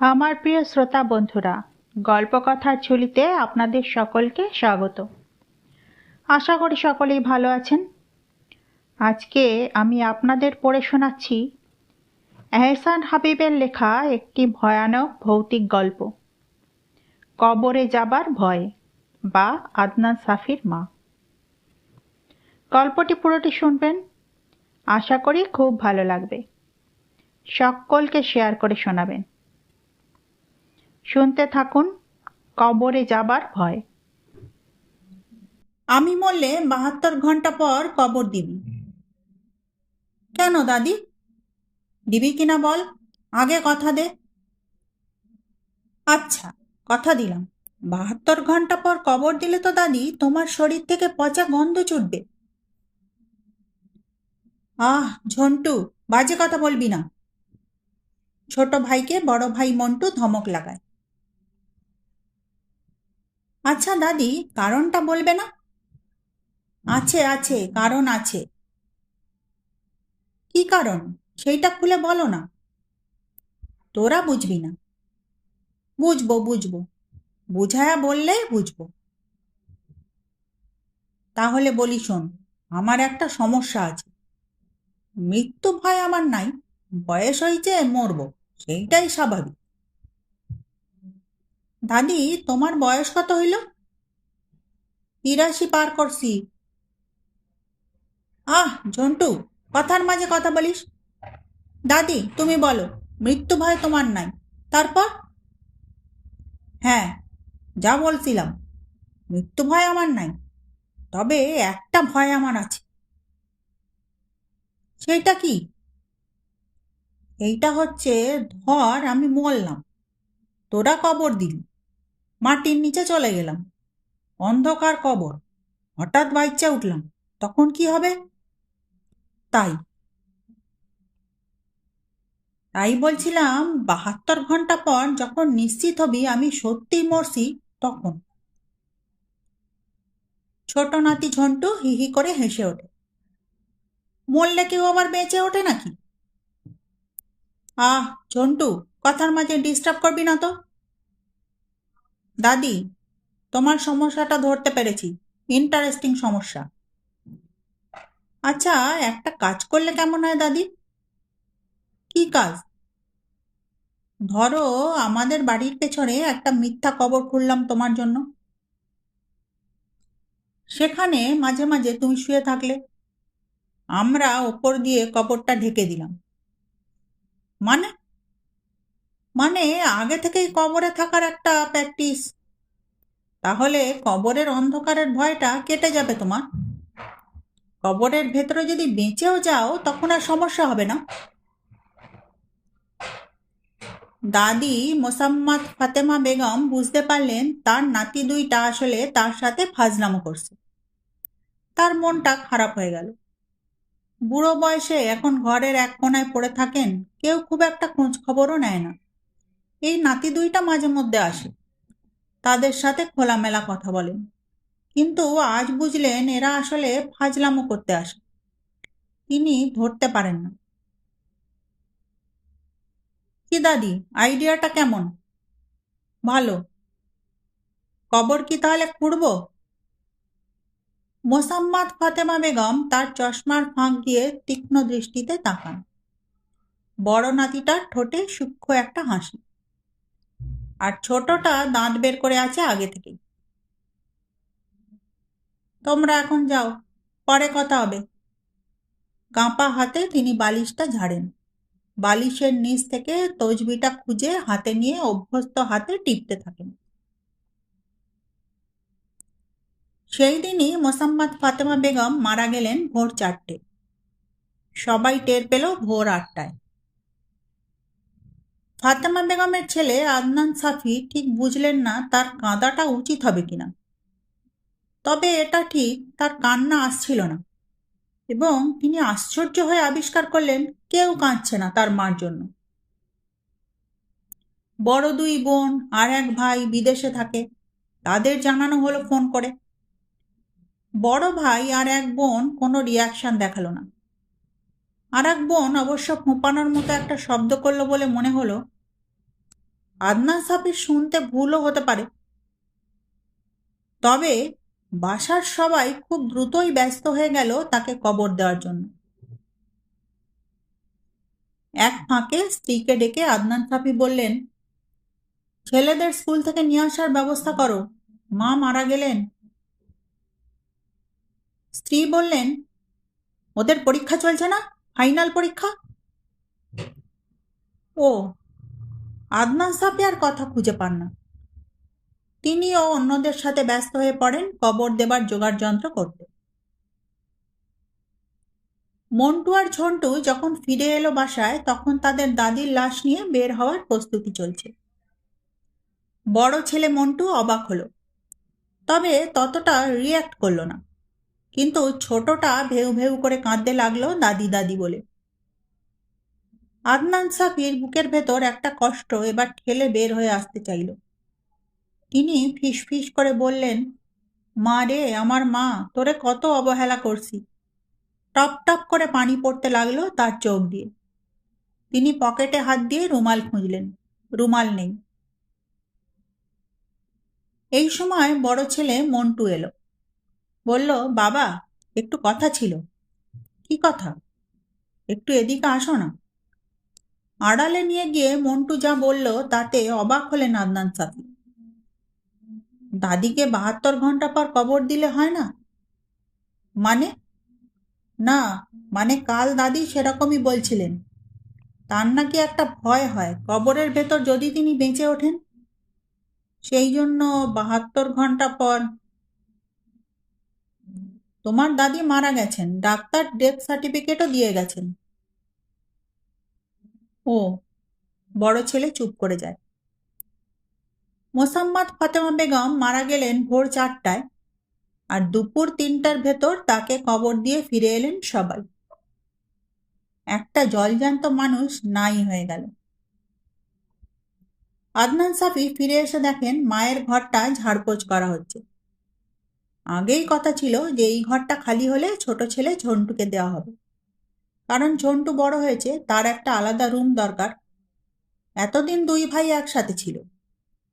আমার প্রিয় শ্রোতা বন্ধুরা, গল্পকথার ঝুলিতে আপনাদের সকলকে স্বাগত। আশা করি সকলেই ভালো আছেন। আজকে আমি আপনাদের পড়ে শোনাচ্ছি এহসান হাবিবের লেখা একটি ভয়ানক ভৌতিক গল্প। কবরে যাবার ভয়, বা আদনান সাফির মা। গল্পটি পুরোটি শুনবেন, আশা করি খুব ভালো লাগবে। সকলকে শেয়ার করে শোনাবেন। শুনতে থাকুন, কবরে যাবার ভয়। আমি মরলে বাহাত্তর ঘণ্টা পর কবর দিবি। কেন দাদি? দিবি কিনা বল? আগে কথা দে। আচ্ছা কথা দিলাম। বাহাত্তর ঘণ্টা পর কবর দিলে তো দাদি, তোমার শরীর থেকে পচা গন্ধ ছুটবে। আহ, ঝন্টু, বাজে কথা বলবি না। ছোট ভাইকে বড় ভাই মন্টু ধমক লাগায়। আচ্ছা দাদি, কারণটা বলবে না? আছে আছে, কারণ আছে। কি কারণ? সেইটা খুলে বলো না। তোরা বুঝবি না। বুঝব বুঝব। বুঝায়া বললে বুঝব। তাহলে বলি শোন, আমার একটা সমস্যা আছে। মৃত্যু ভয় আমার নাই, বয়স হয়েছে, মরবো। সেইটাই স্বাভাবিক। দাদি, তোমার বয়স কত হইল? তিরাশি পার করছি। আহ, ঝন্টু, কথার মাঝে কথা বলিস? দাদি, তুমি বলো, মৃত্যু ভয় তোমার নাই। তারপর? হ্যাঁ যা বলছিলাম, মৃত্যু ভয় আমার নাই। তবে একটা ভয় আমার আছে। সেটা কি? এইটা হচ্ছে, ধর আমি মরলাম। তোরা কবর দিলি। মাটির নিচে চলে গেলাম। অন্ধকার কবর। হঠাৎ বাইচা উঠলাম। তখন কি হবে? তাই। তাই বলছিলাম, বাহাত্তর ঘণ্টা পর যখন নিশ্চিত হবি আমি সত্যিই মরছি, তখন। ছোট নাতি ঝন্টু হি হি করে হেসে ওঠে। মরলে কেউ আবার বেঁচে ওঠে নাকি? আহ, ঝন্টু, কথার মাঝে ডিস্টার্ব করবি না তো? দাদি, তোমার সমস্যাটা ধরতে পেরেছি। ইন্টারেস্টিং সমস্যা। আচ্ছা একটা কাজ করলে কেমন হয় দাদি? কি কাজ? ধরো, আমাদের বাড়ির পেছনে একটা মিথ্যা কবর খুললাম তোমার জন্য। সেখানে মাঝে মাঝে তুমি শুয়ে থাকলে। আমরা ওপর দিয়ে কবরটা ঢেকে দিলাম। মানে? মানে আগে থেকেই কবরে থাকার একটা প্র্যাকটিস তাহলে কবরের অন্ধকারের ভয়টা কেটে যাবে তোমার। কবরের ভেতরে যদি বেঁচেও যাও, তখন আর সমস্যা হবে না। দাদি মোসাম্মদ ফাতেমা বেগম বুঝতে পারলেন তার নাতি দুইটা আসলে তার সাথে ফাজলামো করছে। তার মনটা খারাপ হয়ে গেল। বুড়ো বয়সে এখন ঘরের এক কোনায় পড়ে থাকেন, কেউ খুব একটা খোঁজ খবরও নেয় না। এই নাতি দুইটা মাঝে মধ্যে আসে। তাদের সাথে খোলামেলা কথা বলেন কিন্তু আজ বুঝলেন এরা আসলে ফাজলামো করতে আসে। তিনি ধরতে পারেন না। কি দাদি, আইডিয়াটা কেমন? ভালো। কবর কি তাহলে খুঁড়ব? মোসাম্মদ ফাতেমা বেগম তার চশমার ফাঁক দিয়ে তীক্ষ্ণ দৃষ্টিতে তাকান। বড় নাতিটার ঠোঁটে সূক্ষ্ম একটা হাসি। আর ছোটটা দাঁত বের করে আছে আগে থেকেই। তোমরা এখন যাও, পরে কথা হবে। কাঁপা হাতে তিনি বালিশটা ঝাড়েন। বালিশের নিচ থেকে তজবিটা খুঁজে হাতে নিয়ে অভ্যস্ত হাতে টিপতে থাকেন। সেই দিনই মোসাম্মদ ফাতেমা বেগম মারা গেলেন ভোর চারটে। সবাই টের পেল ভোর আটটায়। ফাতেমা বেগমের ছেলে আদনান সাফি ঠিক বুঝলেন না তার কাঁদাটা উচিত হবে কিনা। তবে এটা ঠিক, তার কান্না আসছিল না। এবং তিনি আশ্চর্য হয়ে আবিষ্কার করলেন, কেউ কাঁদছে না তার মার জন্য। বড় দুই বোন আর এক ভাই বিদেশে থাকে, তাদের জানানো হলো ফোন করে। বড় ভাই আর এক বোন কোনো রিয়াকশন দেখাল না। আর এক বোন অবশ্য ফোঁপানোর মতো একটা শব্দ করল বলে মনে হলো আদনান সাফির শুনতে ভুলও হতে পারে। তবে বাসার সবাই খুব দ্রুতই ব্যস্ত হয়ে গেল তাকে কবর দেওয়ার জন্য। এক ফাঁকে স্ত্রীকে ডেকে আদনান সাফি বললেন, ছেলেদের স্কুল থেকে নিয়ে আসার ব্যবস্থা করো। মা মারা গেলেন। স্ত্রী বললেন, ওদের পরীক্ষা চলছে না? ফাইনাল পরীক্ষা? ও আদনান সাফি আর কথা খুঁজে পান না। তিনিও অন্যদের সাথে ব্যস্ত হয়ে পড়েন, কবর দেবার জোগাড় যন্ত্র করতে। মন্টু আর ঝন্টু যখন ফিরে এলো বাসায়, তখন তাদের দাদির লাশ নিয়ে বের হওয়ার প্রস্তুতি চলছে। বড় ছেলে মন্টু অবাক হলো। তবে ততটা রিয়্যাক্ট করল না। কিন্তু ছোটটা ভেউ ভেউ করে কাঁদতে লাগল দাদি দাদি বলে। আদনান সাফির বুকের ভেতর একটা কষ্ট এবার ঠেলে বের হয়ে আসতে চাইল। তিনি ফিস করে বললেন, মা রে, আমার মা, তোরে কত অবহেলা করছি। টপ টপ করে পানি পড়তে লাগল তার চোখ দিয়ে। তিনি পকেটে হাত দিয়ে রুমাল খুঁজলেন। রুমাল নেই। এই সময় বড় ছেলে মন্টু এলো। বলল, বাবা, একটু কথা ছিল। কি কথা? একটু এদিকে আসো না। আড়ালে নিয়ে গিয়ে মন্টু যা বলল তাতে অবাক হলেন আদনান সাফি দাদিকে বাহাত্তর ঘণ্টা পর কবর দিলে হয় না? মানে? না মানে কাল দাদি সেরকমই বলছিলেন। তার নাকি একটা ভয় হয়, কবরের ভেতর যদি তিনি বেঁচে ওঠেন? সেই জন্য বাহাত্তর ঘণ্টা পর তোমার দাদি মারা গেছেন, ডাক্তার ডেথ সার্টিফিকেটও দিয়ে গেছেন। ও, বড় ছেলে চুপ করে যায়। মোসাম্মদ ফাতেমা বেগম মারা গেলেন ভোর চারটায় আর দুপুর তিনটার ভেতর তাকে কবর দিয়ে ফিরে এলেন সবাই। একটা জলজান্ত মানুষ নাই হয়ে গেল। আদনান সাফি ফিরে এসে দেখেন মায়ের ঘরটা ঝাড়পোছ করা হচ্ছে। আগেই কথা ছিল যে এই ঘরটা খালি হলে ছোট ছেলে ঝন্টুকে দেওয়া হবে। কারণ ঝন্টু বড় হয়েছে, তার একটা আলাদা রুম দরকার। এতদিন দুই ভাই একসাথে ছিল।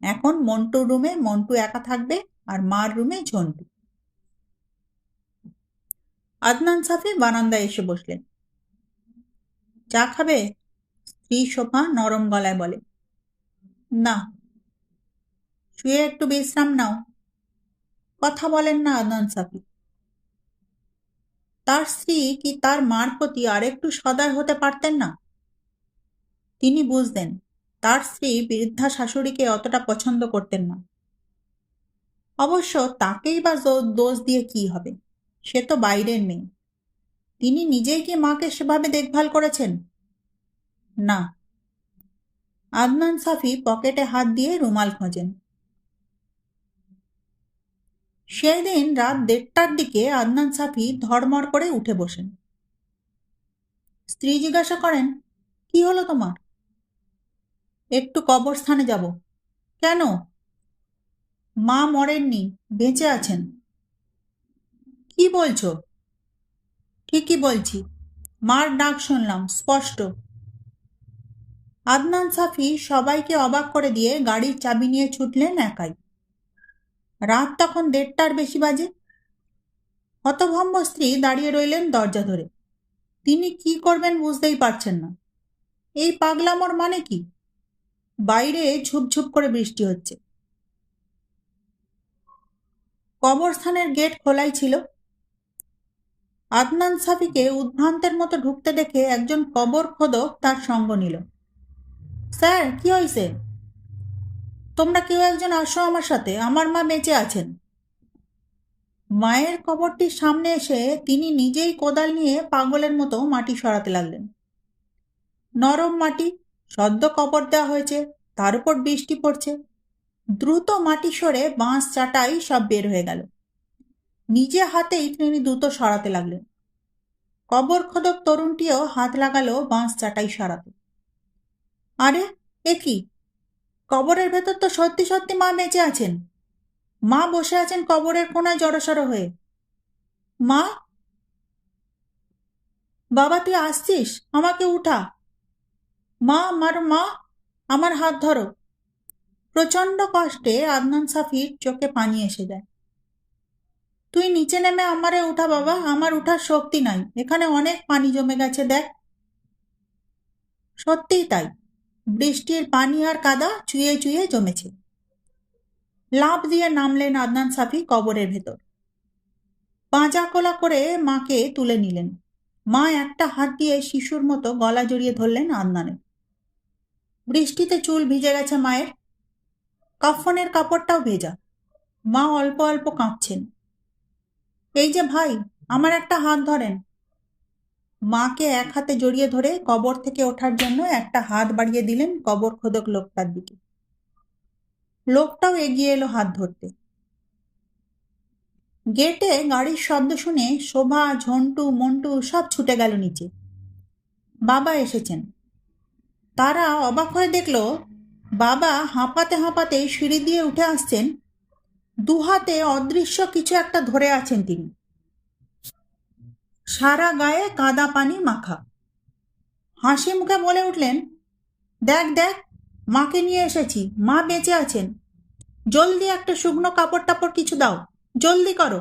এখন মন্টুর রুমে মন্টু একা থাকবে আর মার রুমে ঝন্টু। আদনান সাফি বারান্দায় এসে বসলেন। চা খাবে? স্ত্রী সোফা নরম গলায় বলে। না। শুয়ে একটু বিশ্রাম নাও। কথা বলেন না আদনান সাফি তার স্ত্রী কি তার মার প্রতি আরেকটু সদয় হতে পারতেন না? তিনি বুঝতেন, তার স্ত্রী বৃদ্ধা শাশুড়িকে অতটা পছন্দ করতেন না। অবশ্য তাকেই বা দোষ দিয়ে কি হবে? সে তো বাইরের মেয়ে। তিনি নিজেই কি মাকে সেভাবে দেখভাল করেছেন? না। আদনান সাফি পকেটে হাত দিয়ে রুমাল খোঁজেন। সেই দিন রাত দেড়টার দিকে আদনান সাফি ধড়মড় করে উঠে বসেন। স্ত্রী জিজ্ঞাসা করেন, কি হলো তোমার? একটু কবরস্থানে যাব। কেন? মা মরেননি, বেঁচে আছেন। কি বলছো? ঠিকই বলছি, মার ডাক শুনলাম, স্পষ্ট। আদনান সাফি সবাইকে অবাক করে দিয়ে গাড়ির চাবি নিয়ে ছুটলেন একাই। রাত তখন দেড়টার বেশি বাজে। হতভম্ব স্ত্রী দাঁড়িয়ে রইলেন দরজা ধরে। তিনি কি করবেন বুঝতেই পারছেন না। এই পাগলামোর মানে কি? বাইরে ঝুপঝুপ করে বৃষ্টি হচ্ছে। কবরস্থানের গেট খোলাই ছিল। আদনান সাফিকে উদ্ভ্রান্তের মতো ঢুকতে দেখে একজন কবর খোদক তার সঙ্গ নিল। স্যার, কি হয়েছে? তোমরা কেউ একজন আসো আমার সাথে, আমার মা বেঁচে আছেন। মায়ের কবরটির সামনে এসে তিনি নিজেই কোদাল নিয়ে পাগলের মতো মাটি সরাতে লাগলেন। নরম মাটি, সদ্য কবর দেওয়া হয়েছে, তার উপর বৃষ্টি পড়ছে। দ্রুত মাটি সরে বাঁশ চাটাই সব বের হয়ে গেল। নিজে হাতেই তিনি দ্রুত সরাতে লাগলেন। কবর খোদক তরুণটিও হাত লাগালো, বাঁশ চাটাই সরাতে। আরে, এ কি? কবরের ভেতর তো সত্যি সত্যি মা বেঁচে আছেন। মা বসে আছেন কবরের কোনায় জড়সড় হয়ে। মা? বাবা, তুই আসছিস? আমাকে উঠা। মা, আমার মা, আমার হাত ধরো। প্রচণ্ড কষ্টে আদনান সাফির চোখে পানি এসে যায়। তুই নিচে নেমে আমারে উঠা বাবা, আমার উঠার শক্তি নাই। এখানে অনেক পানি জমে গেছে, দেখ। সত্যিই তাই। বৃষ্টির পানি আর কাদা চুয়ে চুয়ে জমেছে। লাফ দিয়ে নামলেন আদনান সাফি কবরের ভেতর। পাঁজা কোলা করে মাকে তুলে নিলেন। মা একটা হাত দিয়ে শিশুর মতো গলা জড়িয়ে ধরলেন আদনানের। বৃষ্টিতে চুল ভিজে গেছে মায়ের। কাফনের কাপড়টাও ভেজা। মা অল্প অল্প কাঁপছেন। এই যে ভাই, আমার একটা হাত ধরেন। মাকে এক হাতে জড়িয়ে ধরে কবর থেকে ওঠার জন্য একটা হাত বাড়িয়ে দিলেন কবর খোদক লোকটার দিকে। লোকটাও এগিয়ে এলো হাত ধরতে। গেটে গাড়ির শব্দ শুনে শোভা, ঝন্টু, মন্টু সব ছুটে গেল নিচে। বাবা এসেছেন। তারা অবাক হয়ে দেখল, বাবা হাঁপাতে হাঁপাতে সিঁড়ি দিয়ে উঠে আসছেন। দুহাতে অদৃশ্য কিছু একটা ধরে আছেন তিনি। সারা গায়ে কাদা পানি মাখা। হাসি মুখে বলে উঠলেন, দেখ দেখ, মাকে নিয়ে এসেছি, মা বেঁচে আছেন। জলদি একটা শুকনো কাপড় টাপড় কিছু দাও, জলদি করো।